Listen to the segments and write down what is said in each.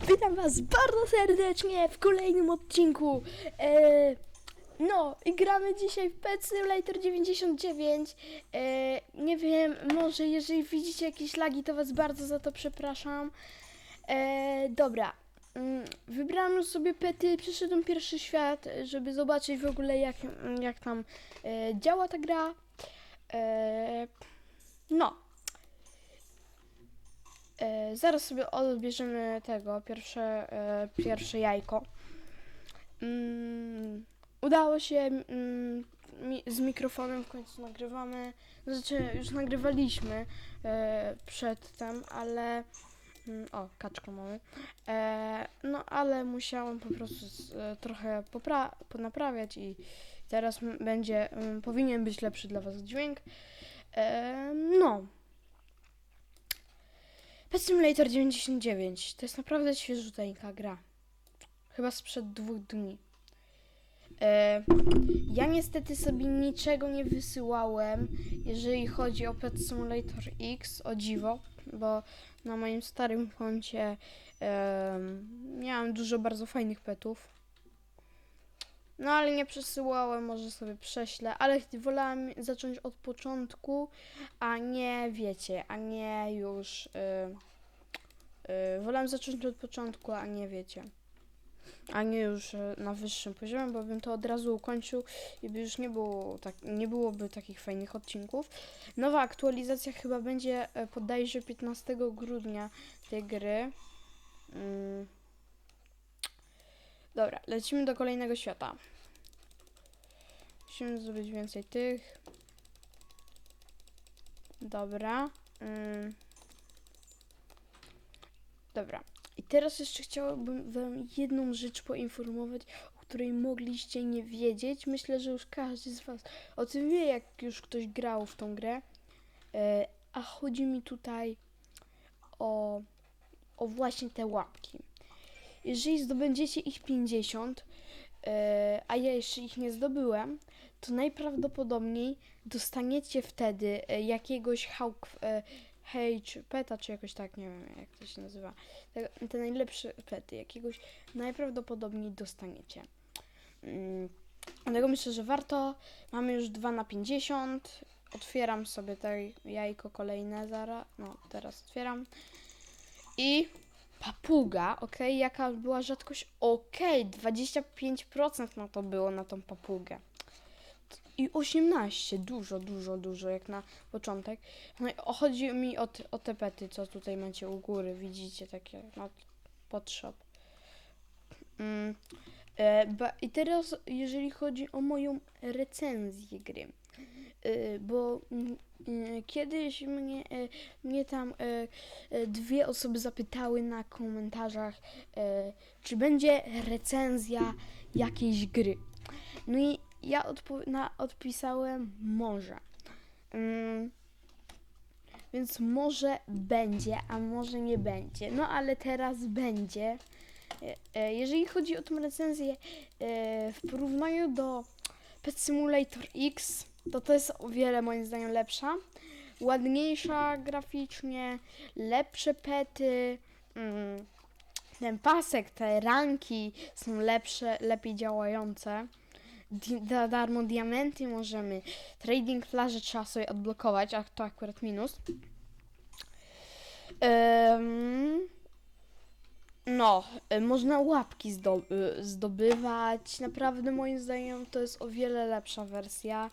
Witam Was bardzo serdecznie w kolejnym odcinku. E, no, i gramy dzisiaj w Pet Simulator 99. E, nie wiem, może jeżeli widzicie jakieś lagi, to Was bardzo za to przepraszam. E, dobra, mm, wybrałam już sobie pety, przyszedłem pierwszy świat, żeby zobaczyć w ogóle jak, jak tam e, działa ta gra. E, no. E, zaraz sobie odbierzemy tego, pierwsze, e, pierwsze jajko. Mm, udało się, mm, z mikrofonem w końcu nagrywamy. Znaczy, już nagrywaliśmy e, przedtem, ale... Mm, o, kaczkę mamy. E, no, ale musiałam po prostu z, e, trochę popra- ponaprawiać i teraz m- będzie, mm, powinien być lepszy dla Was dźwięk. E, no. Pet Simulator 99 to jest naprawdę świeżuteńka gra. Chyba sprzed dwóch dni. E, ja niestety sobie niczego nie wysyłałem, jeżeli chodzi o Pet Simulator X, o dziwo, bo na moim starym koncie e, miałem dużo bardzo fajnych petów. No ale nie przesyłałem, może sobie prześlę, ale wolałem zacząć od początku, a nie wiecie, a nie już. Yy, yy, wolałem zacząć od początku, a nie wiecie. A nie już y, na wyższym poziomie, bo bym to od razu ukończył i by już nie, było tak, nie byłoby takich fajnych odcinków. Nowa aktualizacja chyba będzie e, bodajże 15 grudnia tej gry. Mm. Dobra, lecimy do kolejnego świata. Musimy zrobić więcej tych. Dobra. Ym. Dobra. I teraz jeszcze chciałabym Wam jedną rzecz poinformować, o której mogliście nie wiedzieć. Myślę, że już każdy z Was o tym wie, jak już ktoś grał w tą grę. E, a chodzi mi tutaj o, o właśnie te łapki. Jeżeli zdobędziecie ich 50, e, a ja jeszcze ich nie zdobyłem, to najprawdopodobniej dostaniecie wtedy e, jakiegoś hałk, e, Hage peta, czy jakoś tak, nie wiem jak to się nazywa. Te, najlepsze pety, jakiegoś najprawdopodobniej dostaniecie. Mm, Dlatego myślę, że warto. Mamy już 2 na 50. Otwieram sobie te jajko kolejne zaraz. No, teraz otwieram. I papuga, ok, jaka była rzadkość? Ok, 25% na to było na tą papugę. I 18, dużo, dużo, dużo, jak na początek. No i chodzi mi o, o te pety, co tutaj macie u góry, widzicie, takie no, podshop. Mm. E, I teraz, jeżeli chodzi o moją recenzję gry, bo mm, e, kiedyś mnie, e, mnie tam e, dwie osoby zapytały na komentarzach, czy będzie recenzja jakiejś gry. No i ja odpo- na, odpisałem może. Mm, więc może będzie, a może nie będzie. No ale teraz będzie. Jeżeli chodzi o tą recenzję w porównaniu do Pet Simulator X, to to jest o wiele moim zdaniem lepsza. Ładniejsza graficznie, lepsze pety. Mm, ten pasek, te ranki są lepsze, lepiej działające. Di- darmo diamenty możemy. Trading plaże trzeba sobie odblokować, a to akurat minus. Em, no, y, można łapki zdo- y, zdobywać. Naprawdę moim zdaniem to jest o wiele lepsza wersja.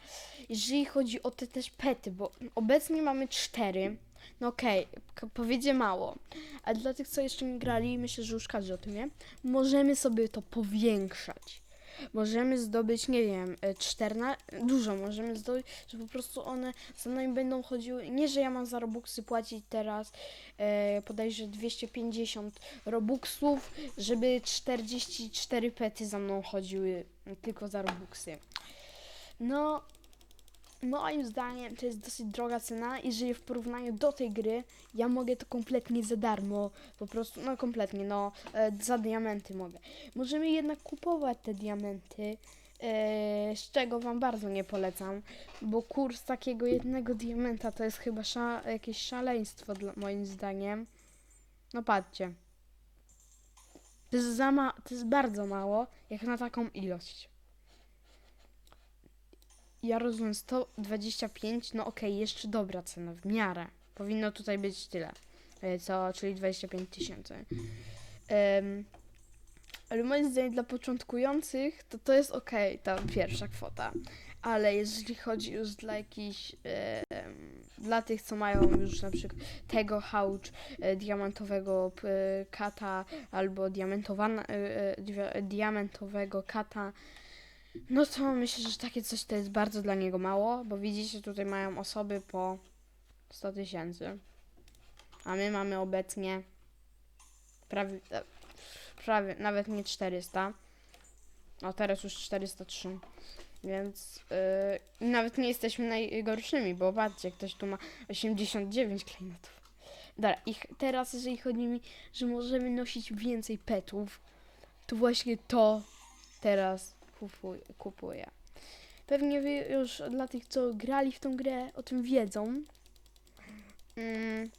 Jeżeli chodzi o te też pety, bo obecnie mamy cztery. No okej, okay, powiedzie mało. Ale dla tych, co jeszcze nie grali, myślę, że już każdy o tym wie, możemy sobie to powiększać możemy zdobyć, nie wiem, 14, dużo możemy zdobyć, że po prostu one za nami będą chodziły, nie, że ja mam za Robuxy płacić teraz e, podajże 250 Robuxów, żeby 44 pety za mną chodziły tylko za Robuxy. No, moim zdaniem to jest dosyć droga cena, jeżeli w porównaniu do tej gry ja mogę to kompletnie za darmo, po prostu, no kompletnie, no e, za diamenty mogę. Możemy jednak kupować te diamenty, e, z czego Wam bardzo nie polecam, bo kurs takiego jednego diamenta to jest chyba sza, jakieś szaleństwo dla, moim zdaniem. No patrzcie. To jest, za ma- to jest bardzo mało, jak na taką ilość. Ja rozumiem, 125, no okej, jeszcze dobra cena, w miarę. Powinno tutaj być tyle, e, co, czyli 25 tysięcy. Em, ale moim zdaniem dla początkujących to to jest okej, ta pierwsza kwota. Ale jeżeli chodzi już dla jakichś, dla tych, co mają już na przykład tego hałcz e, diamentowego kata albo diamentowana, e, dia- diamentowego kata, no to myślę, że takie coś to jest bardzo dla niego mało, bo widzicie, tutaj mają osoby po 100 tysięcy, a my mamy obecnie prawie, e, prawie, nawet nie 400, a teraz już 403, więc yy, nawet nie jesteśmy najgorszymi, bo patrzcie, ktoś tu ma 89 klejnotów. Dobra, ich, teraz jeżeli chodzi mi, że możemy nosić więcej petów, to właśnie to teraz kupuję. kupuję. Pewnie wy już dla tych, co grali w tą grę, o tym wiedzą. Mm.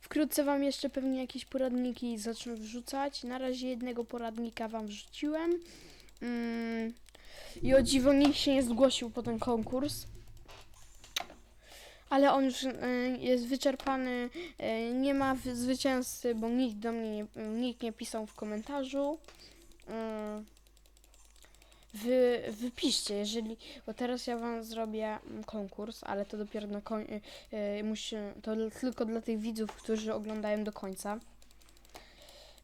Wkrótce wam jeszcze pewnie jakieś poradniki zacznę wrzucać. Na razie jednego poradnika wam wrzuciłem. Mm. I o dziwo nikt się nie zgłosił po ten konkurs. Ale on już y, jest wyczerpany. Y, nie ma zwycięzcy, bo nikt do mnie nie, nikt nie pisał w komentarzu. Y, Wy, wypiszcie, jeżeli. Bo teraz ja wam zrobię mm, konkurs, ale to dopiero na koń. y, y, musi, to dla- tylko dla tych widzów, którzy oglądają do końca.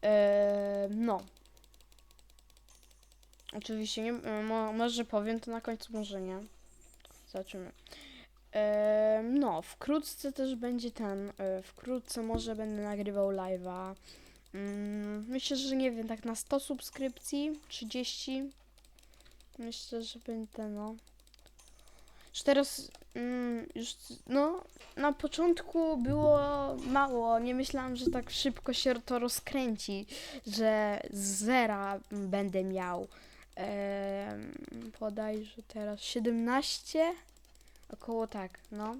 E, no. Oczywiście nie, y, mo, może powiem to na końcu, może nie. Zobaczymy. E, no, wkrótce też będzie ten. E, wkrótce może będę nagrywał live'a. Mm, myślę, że nie wiem, tak na 100 subskrypcji, 30. Myślę, że będzie no. Już teraz, mm, już, no, na początku było mało. Nie myślałam, że tak szybko się to rozkręci, że z zera będę miał. Em, bodajże teraz 17? Około tak, no.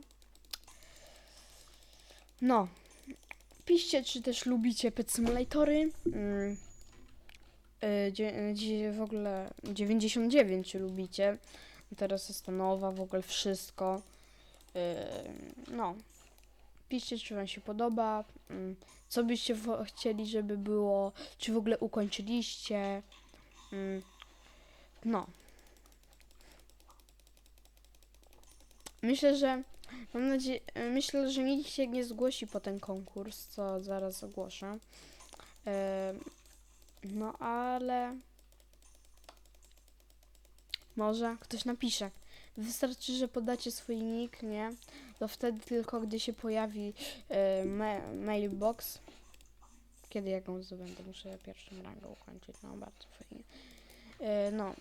No. Piszcie, czy też lubicie Pet Simulatory. Mm. Y, dzie- Gdzie w ogóle 99 czy lubicie. Teraz jest ta nowa, w ogóle wszystko. Y, No. Piszcie, czy wam się podoba. mm, Co byście chcieli, żeby było. Czy w ogóle ukończyliście. mm, No. Myślę, że. Mam nadzieję, myślę, że nikt się nie zgłosi po ten konkurs, co zaraz ogłoszę. No ale. Może ktoś napisze. Wystarczy, że podacie swój nick, nie? To wtedy tylko, gdy się pojawi e, ma mailbox. Kiedy ja go zdobędę? Muszę pierwszą rangę ukończyć. No, bardzo fajnie. E, no.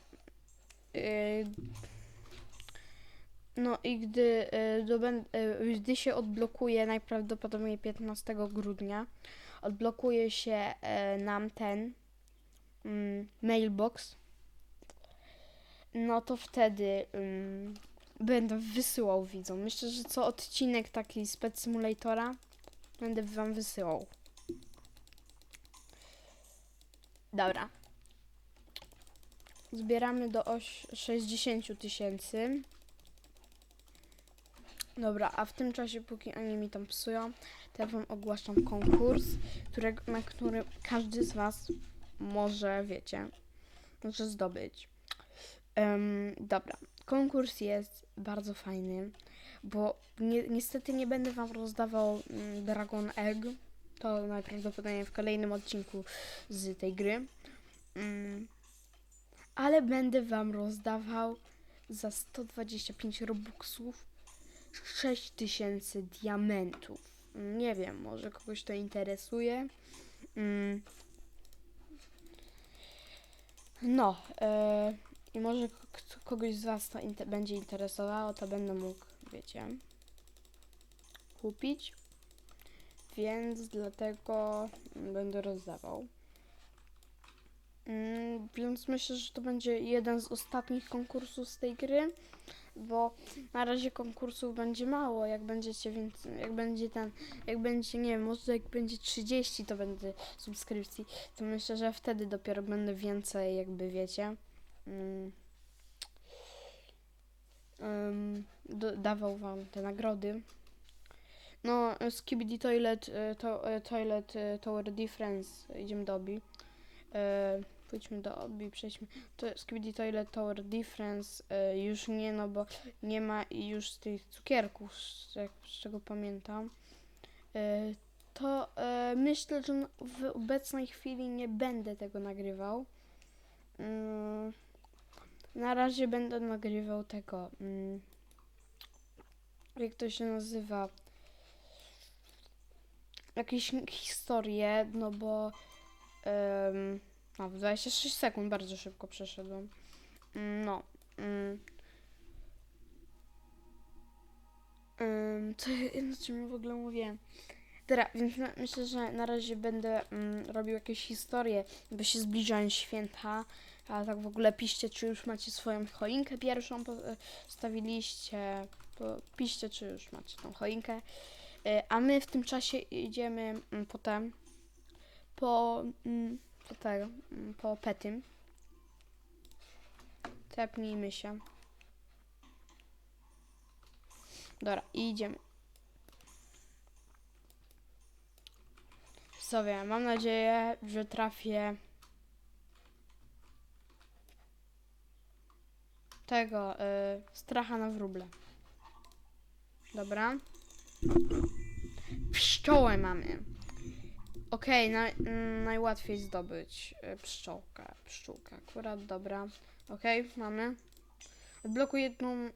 E, no i gdy, e, gdy się odblokuje, najprawdopodobniej 15 grudnia, odblokuje się e, nam ten mailbox, no to wtedy mm, będę wysyłał widzom. Myślę, że co odcinek taki z Pet Simulatora będę wam wysyłał. Dobra. Zbieramy do oś 60 tysięcy. Dobra, a w tym czasie, póki oni mi tam psują, to ja wam ogłaszam konkurs, którego, na który każdy z was może, wiecie, może zdobyć. Em, dobra, konkurs jest bardzo fajny, bo ni niestety nie będę wam rozdawał mm, Dragon Egg. To najprawdopodobniej w kolejnym odcinku z tej gry. Mm, ale będę wam rozdawał za 125 robuxów 6000 diamentów. Nie wiem, może kogoś to interesuje. Mm. No, e, i może kogoś z Was to inte- będzie interesowało, to będę mógł, wiecie, kupić. Więc dlatego będę rozdawał. Mm, więc myślę, że to będzie jeden z ostatnich konkursów z tej gry. Bo na razie konkursów będzie mało, jak będziecie więcej, jak będzie ten, jak będzie, nie wiem, może jak będzie 30 to będzie subskrypcji, to myślę, że wtedy dopiero będę więcej, jakby wiecie, mm, em, do, dawał wam te nagrody. No, Skibidi Toilet, e, to, e, Toilet e, Tower Difference, idziemy do obi. Pójdźmy do obi, przejdźmy. To Skibidi Toilet Tower Difference e, już nie, no bo nie ma już tych cukierków, z, jak, z czego pamiętam. E, to e, myślę, że n- w obecnej chwili nie będę tego nagrywał. Mm, na razie będę nagrywał tego. Mm, jak to się nazywa? Jakieś historie, no bo. A, w 26 sekund bardzo szybko przeszedłem. Mm, No. Mm. Ym, co ja no, czym w ogóle mówię? Dobra, więc na, myślę, że na razie będę mm, robił jakieś historie, bo się zbliżają święta. A tak w ogóle piszcie, czy już macie swoją choinkę pierwszą postawiliście. To piszcie, czy już macie tą choinkę. Y, A my w tym czasie idziemy mm, potem po, po tego, mm, po petym. Tepnijmy się. Dobra, idziemy. Sobie, mam nadzieję, że trafię tego, y, stracha na wróble. Dobra. Pszczołę mamy. Okej, naj, mm, najłatwiej zdobyć y, pszczołkę. Pszczółkę, akurat, dobra. Okej, mamy. Odblokuj jedną y,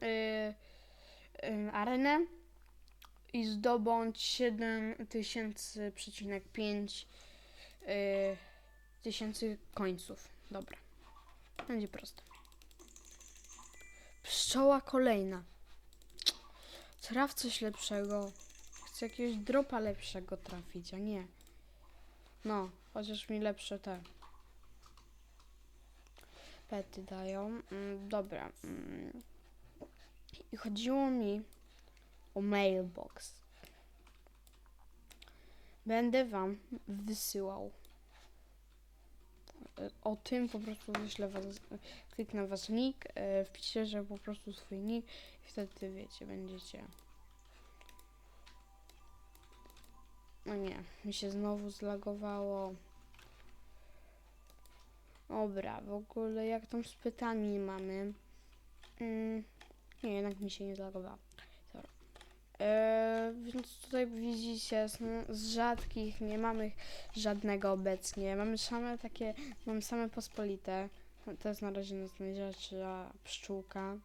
y, arenę i zdobądź 7000,5 y, tysięcy końców. Dobra. Będzie proste. Pszczoła kolejna. Traf coś lepszego. Chcę jakiegoś dropa lepszego trafić, a nie. No, chociaż mi lepsze te. Pety dają. Mm, dobra. Mm. I chodziło mi o mailbox. Będę wam wysyłał. O tym po prostu wyślę was, kliknę was nick, e, wpiszę, że po prostu swój nick i wtedy wiecie, będziecie. No nie, mi się znowu zlagowało. Dobra, w ogóle jak tam z pytami mamy? Mm, nie, jednak mi się nie zlagowało. E, więc tutaj widzicie, są z rzadkich nie mamy żadnego obecnie. Mamy same takie, mamy same pospolite. No, To jest na razie nas najrzadszα pszczółka.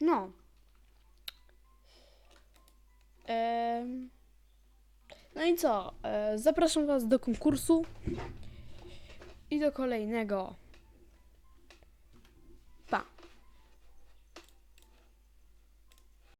No. Em, no i co? E, zapraszam Was do konkursu i do kolejnego